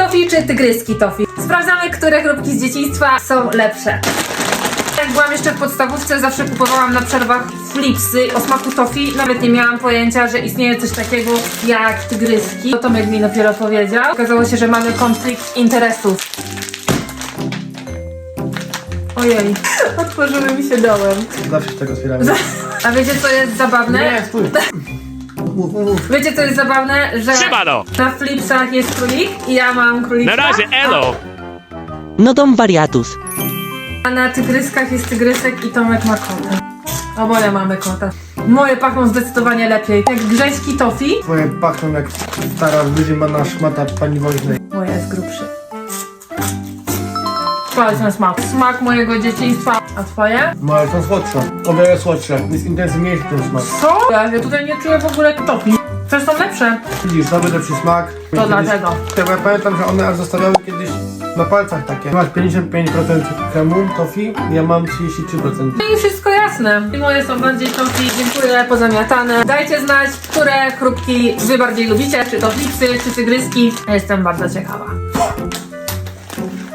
tofi czy tygryski tofi. Sprawdzamy, które chrupki z dzieciństwa są lepsze. Jak byłam jeszcze w podstawówce, zawsze kupowałam na przerwach flipsy o smaku tofi. Nawet nie miałam pojęcia, że istnieje coś takiego jak tygryski. To Tomek mi dopiero powiedział. Okazało się, że mamy konflikt interesów. Ojej, otworzyły mi się dołem. Zawsze się tego otwieramy. A wiecie co jest zabawne? Nie, stój. Wiecie co jest zabawne? Że Siemano! na flipsach jest królik i ja mam królika. Na razie, elo! No dom wariatus. A na tygryskach jest tygrysek i Tomek ma kota. Oboje mamy kota. Moje pachną zdecydowanie lepiej. Jak grzeński tofi, Twoje pachną jak stara wyziemana szmata pani woźnej. moje jest grubszy. Jest ten smak. Smak mojego dzieciństwa. A twoje? Moje są słodsze. O wiele słodsze. Jest intensywniejszy ten smak. Co? Ja tutaj nie czuję w ogóle tofi. Przecież są lepsze. Widzisz, nowy lepszy smak. To dlatego. Ja pamiętam, że one aż zostawiały kiedyś na palcach takie. Masz 55% kremu, tofi, ja mam 33%. No i wszystko jasne. I moje są bardziej tofi. Dziękuję, pozamiatane. Dajcie znać, które chrupki wy bardziej lubicie. Czy to flipsy, czy tygryski. Ja Jestem bardzo ciekawa.